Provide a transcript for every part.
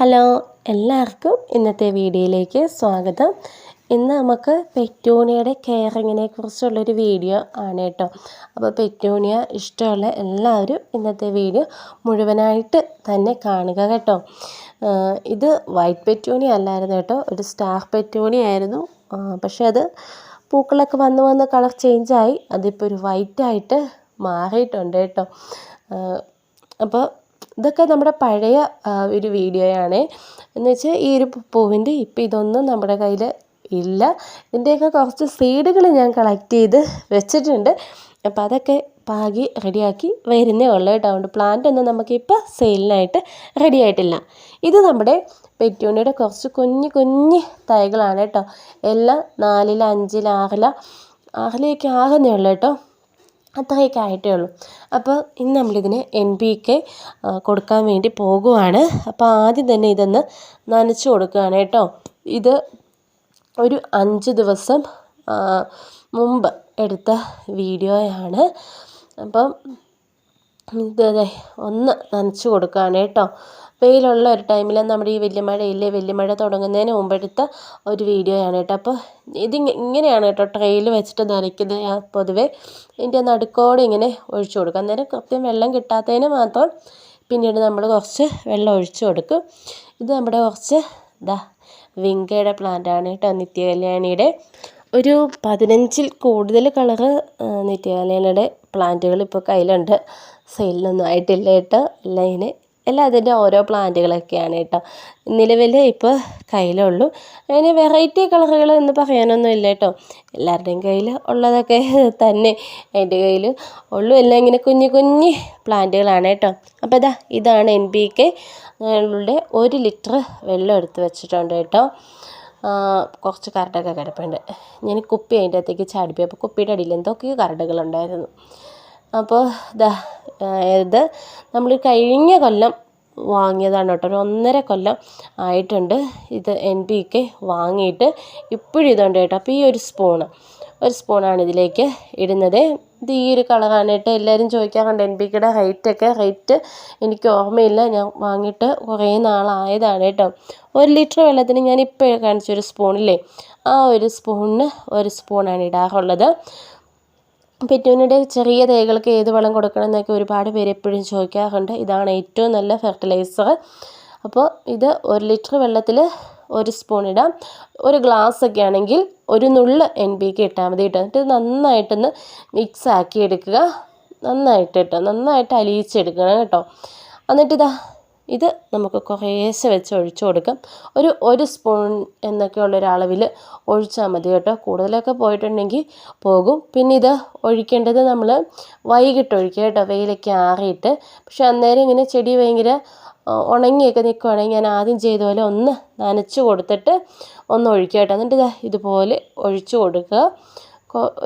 Hello എല്ലാവർക്കും ഇന്നത്തെ വീഡിയോയിലേക്ക് സ്വാഗതം. ഇന്ന് നമുക്ക് പെറ്റൂണിയയുടെ കെയറിങ്ങിനെ കുറിച്ചുള്ളൊരു വീഡിയോ ആണ് കേട്ടോ. അപ്പോൾ പെറ്റൂണിയ ഇഷ്ടമുള്ള എല്ലാവരും ഇന്നത്തെ വീഡിയോ മുഴുവനായിട്ട് തന്നെ കാണുക കേട്ടോ. ഇത് വൈറ്റ് പെറ്റോണി അല്ലായിരുന്നു കേട്ടോ. ഒരു സ്റ്റാർ പെറ്റോണി ആയിരുന്നു. പക്ഷേ അത് പൂക്കളൊക്കെ വന്ന് വന്ന് കളർ ചേഞ്ചായി അതിപ്പോൾ ഒരു വൈറ്റായിട്ട് മാറിയിട്ടുണ്ട് കേട്ടോ. അപ്പോൾ ഇതൊക്കെ നമ്മുടെ പഴയ ഒരു വീഡിയോയാണ്. എന്ന് വെച്ചാൽ ഈ ഒരു പൂവിന്റെ ഇപ്പം ഇതൊന്നും നമ്മുടെ കയ്യിൽ ഇല്ല. ഇതിന്റെയൊക്കെ കുറച്ച് സീഡുകൾ ഞാൻ കളക്ട് ചെയ്ത് വെച്ചിട്ടുണ്ട്. അപ്പോൾ അതൊക്കെ പാകി റെഡിയാക്കി വരുന്നേ ഉള്ളൂ കേട്ടോ. അതുകൊണ്ട് പ്ലാന്റ് ഒന്നും നമുക്കിപ്പോൾ സെയിലിനായിട്ട് റെഡി ആയിട്ടില്ല. ഇത് നമ്മുടെ പെറ്റൂണിയുടെ കുറച്ച് കുഞ്ഞു കുഞ്ഞ് തൈകളാണ് കേട്ടോ. എല്ലാം നാലില അഞ്ചില ആറില. ആറിലേക്ക് ആകുന്നേ ഉള്ളൂ കേട്ടോ. അത്രയൊക്കെ ആയിട്ടേ ഉള്ളൂ. അപ്പോൾ ഇന്ന് നമ്മളിതിന് എൻ പി കെ കൊടുക്കാൻ വേണ്ടി പോകുവാണ്. അപ്പോൾ ആദ്യം തന്നെ ഇതൊന്ന് നനച്ച് കൊടുക്കുകയാണ് കേട്ടോ. ഇത് ഒരു അഞ്ച് ദിവസം മുമ്പ് എടുത്ത വീഡിയോയാണ്. അപ്പം ഇത് ഒന്ന് നനച്ച് കൊടുക്കുകയാണ് കേട്ടോ. വെയിലുള്ള ഒരു ടൈമിൽ നമ്മുടെ ഈ വലിയ മഴയില്ലേ വലിയ മഴ തുടങ്ങുന്നതിന് മുമ്പെടുത്ത ഒരു വീഡിയോയാണ് കേട്ടോ. അപ്പോൾ ഇത് ഇങ്ങനെയാണ് കേട്ടോ ട്രെയിൽ വെച്ചിട്ട് നനയ്ക്കുന്നത് ഞാൻ പൊതുവേ. ഇതിന്റെ നടുക്കോടെ ഇങ്ങനെ ഒഴിച്ചു കൊടുക്കും. അന്നേരം കൃത്യം വെള്ളം കിട്ടാത്തതിന് മാത്രം പിന്നീട് നമ്മൾ കുറച്ച് വെള്ളം ഒഴിച്ചു കൊടുക്കും. ഇത് നമ്മുടെ കുറച്ച് ഇതാ വിങ്കയുടെ പ്ലാന്റാണ് കേട്ടോ നിത്യകല്യാണിയുടെ. ഒരു പതിനഞ്ചിൽ കൂടുതൽ കളറ് നിത്യകല്യാണിയുടെ പ്ലാന്റുകൾ ഇപ്പോൾ കയ്യിലുണ്ട്. സെയിലൊന്നും ആയിട്ടില്ല കേട്ടോ. എല്ലാം ഇങ്ങനെ എല്ലാം അതിന്റെ ഓരോ പ്ലാന്റുകളൊക്കെയാണ് കേട്ടോ. നിലവിൽ ഇപ്പോൾ കയ്യിലുള്ളൂ. അതിന് വെറൈറ്റി കളറുകൾ എന്ന് പറയാനൊന്നും ഇല്ല കേട്ടോ. എല്ലാവരുടെയും കയ്യിൽ ഉള്ളതൊക്കെ തന്നെ എന്റെ കയ്യിൽ ഉള്ളൂ. എല്ലാം ഇങ്ങനെ കുഞ്ഞു കുഞ്ഞ് പ്ലാന്റുകളാണ് കേട്ടോ. അപ്പോൾ ഇതാ ഇതാണ് എൻ പി കെ. ഒരു ലിറ്റർ വെള്ളം എടുത്ത് വെച്ചിട്ടുണ്ട് കേട്ടോ. കുറച്ച് കരടൊക്കെ കിടപ്പുണ്ട്. ഞാൻ കുപ്പി അതിന്റെ അകത്തേക്ക് ചാടിപ്പോയി. അപ്പോൾ കുപ്പിയുടെ അടിയിൽ എന്തൊക്കെയോ കരടുകളുണ്ടായിരുന്നു. അപ്പോൾ ഇതാ ഇത് നമ്മൾ കഴിഞ്ഞ കൊല്ലം വാങ്ങിയതാണ് കേട്ടോ. ഒരു ഒന്നര കൊല്ലം ആയിട്ടുണ്ട് ഇത് എൻ പി കെ വാങ്ങിയിട്ട് ഇപ്പോഴും ഇതുണ്ട് കേട്ടോ. അപ്പോൾ ഈ ഒരു സ്പൂണ് ഒരു സ്പൂണാണ് ഇതിലേക്ക് ഇടുന്നത്. ഇത് ഈ ഒരു കളറാണിട്ട് എല്ലാവരും ചോദിക്കാറുണ്ട് എൻ പി കെയുടെ ഹൈറ്റൊക്കെ ഹൈറ്റ് എനിക്ക് ഓർമ്മയില്ല. ഞാൻ വാങ്ങിയിട്ട് കുറേ നാളായതാണ് കേട്ടോ. ഒരു ലിറ്റർ വെള്ളത്തിന് ഞാൻ ഇപ്പോൾ കാണിച്ചൊരു സ്പൂണില്ലേ ആ ഒരു സ്പൂണിന് ഒരു സ്പൂണാണ് ഇടാറുള്ളത്. പെറ്റൂണിയുടെ ചെറിയ തൈകൾക്ക് ഏത് വളം കൊടുക്കണം എന്നൊക്കെ ഒരുപാട് പേര് എപ്പോഴും ചോദിക്കാറുണ്ട്. ഇതാണ് ഏറ്റവും നല്ല ഫെർട്ടിലൈസർ അപ്പോൾ ഇത് ഒരു ലിറ്റർ വെള്ളത്തിൽ ഒരു സ്പൂൺ ഇടാം. ഒരു ഗ്ലാസ് ഒക്കെ ആണെങ്കിൽ ഒരു നുള്ള് എൻ പി കെ ഇട്ടാൽ മതി കേട്ടോ. എന്നിട്ട് നന്നായിട്ടൊന്ന് മിക്സ് ആക്കി എടുക്കുക. നന്നായിട്ട് കേട്ടോ. നന്നായിട്ട് അലിയിച്ചെടുക്കണം കേട്ടോ. എന്നിട്ടിതാ ഇത് നമുക്ക് കുറേശ്ശെ വെച്ച് ഒഴിച്ചു കൊടുക്കാം. ഒരു ഒരു സ്പൂൺ എന്നൊക്കെയുള്ളൊരു അളവിൽ ഒഴിച്ചാൽ മതി കേട്ടോ. കൂടുതലൊക്കെ പോയിട്ടുണ്ടെങ്കിൽ പോകും. പിന്നെ ഇത് ഒഴിക്കേണ്ടത് നമ്മൾ വൈകിട്ട് ഒഴിക്കുക കേട്ടോ. വെയിലൊക്കെ ആറിയിട്ട്. പക്ഷെ അന്നേരം ഇങ്ങനെ ചെടി ഭയങ്കര ഉണങ്ങിയൊക്കെ നിൽക്കുവാണെങ്കിൽ ഞാൻ ആദ്യം ചെയ്ത പോലെ ഒന്ന് നനച്ച് കൊടുത്തിട്ട് ഒന്ന് ഒഴിക്കുക കേട്ടോ. എന്നിട്ട് ഇതാ ഇതുപോലെ ഒഴിച്ചു കൊടുക്കുക.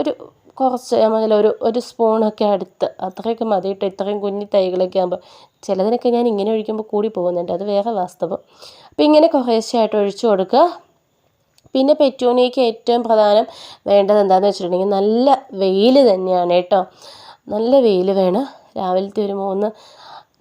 ഒരു കുറച്ച് നമ്മൾ ഒരു ഒരു സ്പൂണൊക്കെ അടുത്ത്. അത്രയൊക്കെ മതി കേട്ടോ ഇത്രയും കുഞ്ഞി തൈകളൊക്കെ ആകുമ്പോൾ ചിലതിനൊക്കെ ഞാൻ ഇങ്ങനെ ഒഴിക്കുമ്പോൾ കൂടി പോകുന്നുണ്ട്. അത് വേറെ വാസ്തവം. അപ്പോൾ ഇങ്ങനെ കുറേശ്ശെയായിട്ട് ഒഴിച്ചു കൊടുക്കുക. പിന്നെ പെറ്റൂണിയയ്ക്ക് ഏറ്റവും പ്രധാനം വേണ്ടത് എന്താണെന്ന് വെച്ചിട്ടുണ്ടെങ്കിൽ നല്ല വെയിൽ തന്നെയാണ് കേട്ടോ. നല്ല വെയിൽ വേണം. രാവിലത്തെ ഒരു മൂന്ന്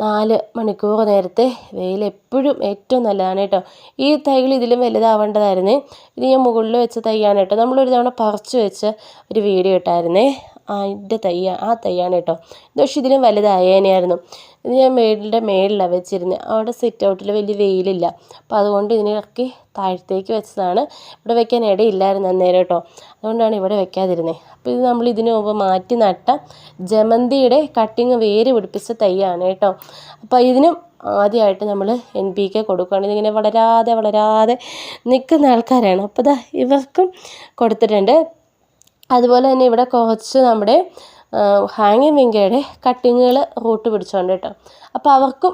നാല് മണിക്കൂർ നേരത്തെ വെയിൽ എപ്പോഴും ഏറ്റവും നല്ലതാണ് കേട്ടോ. ഈ തൈകൾ ഇതിലും വലുതാവേണ്ടതായിരുന്നേ. ഇത് ഞാൻ മുകളിൽ വെച്ച തൈയാണ് കേട്ടോ. നമ്മളൊരു തവണ പറിച്ച് വെച്ച് ഒരു വീഡിയോ ഇട്ടായിരുന്നേ. അതിന്റെ തൈ ആ തൈയാണ് കേട്ടോ. ഇത് പക്ഷേ ഇതിലും വലുതായേനെയായിരുന്നു. ഇത് ഞാൻ മേളിന്റെ മേളിലാണ് വെച്ചിരുന്നത് അവിടെ സിറ്റ് ഔട്ടിൽ വലിയ വെയിലില്ല. അപ്പോൾ അതുകൊണ്ട് ഇതിനെ താഴത്തേക്ക് വെച്ചതാണ്. ഇവിടെ വെക്കാൻ ഇടയില്ലായിരുന്നു അന്നേരം കേട്ടോ. അതുകൊണ്ടാണ് ഇവിടെ വെക്കാതിരുന്നത് അപ്പോൾ ഇത് നമ്മൾ ഇതിന് മുമ്പ് മാറ്റി നട്ട ജമന്തിയുടെ കട്ടിങ് വേര് പിടിപ്പിച്ച തൈയാണ് കേട്ടോ. അപ്പോൾ ഇതിനും ആദ്യമായിട്ട് നമ്മൾ എൻ പി കെ കൊടുക്കുകയാണ്. ഇതിങ്ങനെ വളരാതെ വളരാതെ നിൽക്കുന്ന ആൾക്കാരാണ്. അപ്പോൾ ഇതാ ഇവർക്കും കൊടുത്തിട്ടുണ്ട്. അതുപോലെ തന്നെ ഇവിടെ കുറച്ച് നമ്മുടെ ഹാങ്ങിങ് വിങ്കയുടെ കട്ടിങ്ങുകൾ റൂട്ട് പിടിച്ചോണ്ട് കേട്ടോ. അപ്പോൾ അവർക്കും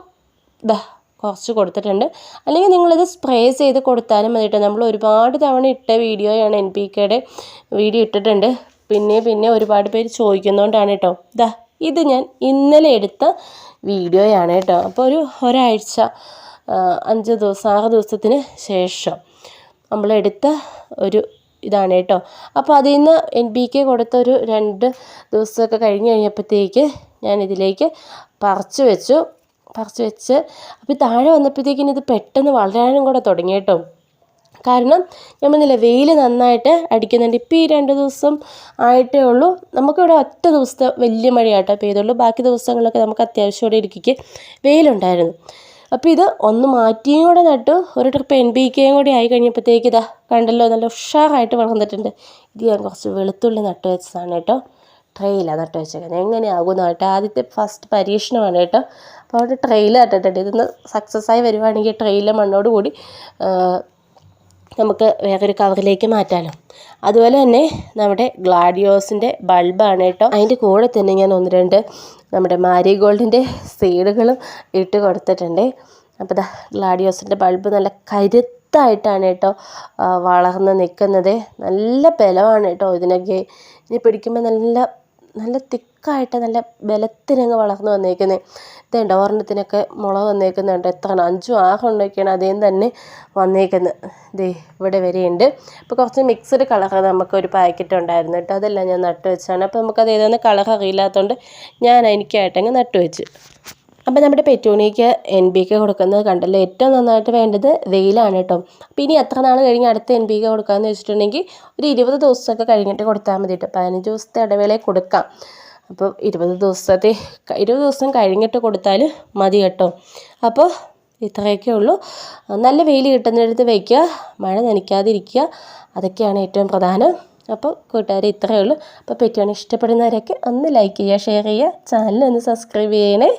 ഇതാ കുറച്ച് കൊടുത്തിട്ടുണ്ട്. അല്ലെങ്കിൽ നിങ്ങളിത് സ്പ്രേ ചെയ്ത് കൊടുത്താലും മതി കേട്ടോ. നമ്മൾ ഒരുപാട് തവണ ഇട്ട വീഡിയോയാണ് എൻ പി കെയുടെ വീഡിയോ ഇട്ടിട്ടുണ്ട്. പിന്നെ പിന്നെ ഒരുപാട് പേര് ചോദിക്കുന്നതുകൊണ്ടാണ് കേട്ടോ. ഇതാ ഇത് ഞാൻ ഇന്നലെ എടുത്ത വീഡിയോയാണ് കേട്ടോ. അപ്പോൾ ഒരു ഒരാഴ്ച അഞ്ച് ദിവസം ആറ് ദിവസത്തിന് ശേഷം നമ്മളെടുത്ത ഒരു ഇതാണ് കേട്ടോ. അപ്പോൾ അതിൽ നിന്ന് എൻ പി കെ കൊടുത്തൊരു രണ്ട് ദിവസമൊക്കെ കഴിഞ്ഞ് കഴിഞ്ഞപ്പോഴത്തേക്ക് ഞാൻ ഇതിലേക്ക് പറിച്ച് വെച്ചു. പറിച്ച് വെച്ച് അപ്പോൾ താഴെ വന്നപ്പോഴത്തേക്കിന് ഇത് പെട്ടെന്ന് വളരാനും കൂടെ തുടങ്ങി കേട്ടോ. കാരണം ഞാൻ വന്നില്ല വെയിൽ നന്നായിട്ട് അടിക്കുന്നുണ്ട്. ഇപ്പോൾ ഈ രണ്ട് ദിവസം ആയിട്ടേ ഉള്ളൂ. നമുക്കിവിടെ ഒറ്റ ദിവസത്തെ വലിയ മഴയാട്ടോ പെയ്തുള്ളൂ. ബാക്കി ദിവസങ്ങളിലൊക്കെ നമുക്ക് അത്യാവശ്യം ഇവിടെ ഇടുക്കിക്ക് വെയിലുണ്ടായിരുന്നു. അപ്പോൾ ഇത് ഒന്ന് മാറ്റിയും കൂടെ നട്ടു. ഒരു ട്രിപ്പ് എൻ ബി കെയും കൂടി ആയി കഴിഞ്ഞപ്പോഴത്തേക്ക് ഇതാ കണ്ടല്ലോ നല്ല ഉഷാറായിട്ട് വളർന്നിട്ടുണ്ട്. ഇത് ഞാൻ കുറച്ച് വെളുത്തുള്ളി നട്ടു വെച്ചതാണ് കേട്ടോ. ട്രെയിലാണ് നട്ടു വെച്ചേക്കുന്നത് എങ്ങനെയാകുമെന്ന് കേട്ടോ ആദ്യത്തെ ഫസ്റ്റ് പരീക്ഷണമാണ് കേട്ടോ. അപ്പോൾ അവിടെ ട്രെയിൽ നട്ടിട്ടുണ്ട്. ഇതൊന്ന് സക്സസ്സായി വരുവാണെങ്കിൽ ട്രെയിലെ മണ്ണോട് കൂടി നമുക്ക് വേറൊരു കവറിലേക്ക് മാറ്റാലോ. അതുപോലെ തന്നെ നമ്മുടെ ഗ്ലാഡിയോസിന്റെ ബൾബാണ് കേട്ടോ. അതിന്റെ കൂടെ തന്നെ ഞാൻ ഒന്ന് രണ്ട് നമ്മുടെ മാരിഗോൾഡിന്റെ സീഡുകളും ഇട്ട് കൊടുത്തിട്ടുണ്ട്. അപ്പോൾ ദാ ഗ്ലാഡിയോസിന്റെ ബൾബ് നല്ല കരുത്തായിട്ടാണ് കേട്ടോ വളർന്ന് നിൽക്കുന്നത്. നല്ല ബലമാണ് കേട്ടോ ഇതിനൊക്കെ. ഇനി പിടിക്കുമ്പോൾ നല്ല നല്ല തിക്കായിട്ട് നല്ല ബലത്തിനങ്ങ് വളർന്നു വന്നേക്കുന്നത് ഇതേണ്ട ഒരെണ്ണത്തിനൊക്കെ മുള വന്നേക്കുന്നുണ്ട്. എത്ര അഞ്ചും ആറെണ്ണമൊക്കെയാണ് അതേം തന്നെ വന്നേക്കുന്നത്. ദേ ഇവിടെ വരെയുണ്ട്. അപ്പോൾ കുറച്ച് മിക്സഡ് കളർ നമുക്കൊരു പാക്കറ്റ് ഉണ്ടായിരുന്നു കേട്ടോ. അതെല്ലാം ഞാൻ നട്ടുവെച്ചാണ്. അപ്പോൾ നമുക്കത് ഏതാണ് കളർ അറിയില്ലാത്തതുകൊണ്ട് ഞാൻ എനിക്കായിട്ടങ്ങ് നട്ടു വെച്ച് അപ്പോൾ നമ്മുടെ പെറ്റൂണിക്ക് എൻ ബി കെ കൊടുക്കുന്നത് കണ്ടല്ലോ ഏറ്റവും നന്നായിട്ട് വേണ്ടത് വെയിലാണ് കേട്ടോ. അപ്പോൾ ഇനി എത്ര നാൾ കഴിഞ്ഞ് അടുത്ത എൻ ബി കെ കൊടുക്കാമെന്ന് വെച്ചിട്ടുണ്ടെങ്കിൽ ഒരു ഇരുപത് ദിവസമൊക്കെ കഴിഞ്ഞിട്ട് കൊടുത്താൽ മതി കേട്ടോ. പതിനഞ്ച് ദിവസത്തെ ഇടവേളയിൽ കൊടുക്കാം. അപ്പോൾ ഇരുപത് ദിവസത്തെ ഇരുപത് ദിവസം കഴിഞ്ഞിട്ട് കൊടുത്താൽ മതി കേട്ടോ. അപ്പോൾ ഇത്രയൊക്കെ ഉള്ളൂ. നല്ല വെയിൽ കിട്ടുന്നിടത്ത് വയ്ക്കുക മഴ നനയ്ക്കാതിരിക്കുക അതൊക്കെയാണ് ഏറ്റവും പ്രധാനം. അപ്പോൾ കൂട്ടുകാർ ഇത്രയേ ഉള്ളൂ. അപ്പോൾ പെറ്റുവാണ് ഇഷ്ടപ്പെടുന്നവരൊക്കെ ഒന്ന് ലൈക്ക് ചെയ്യുക ഷെയർ ചെയ്യുക ചാനൽ ഒന്ന് സബ്സ്ക്രൈബ് ചെയ്യണേ.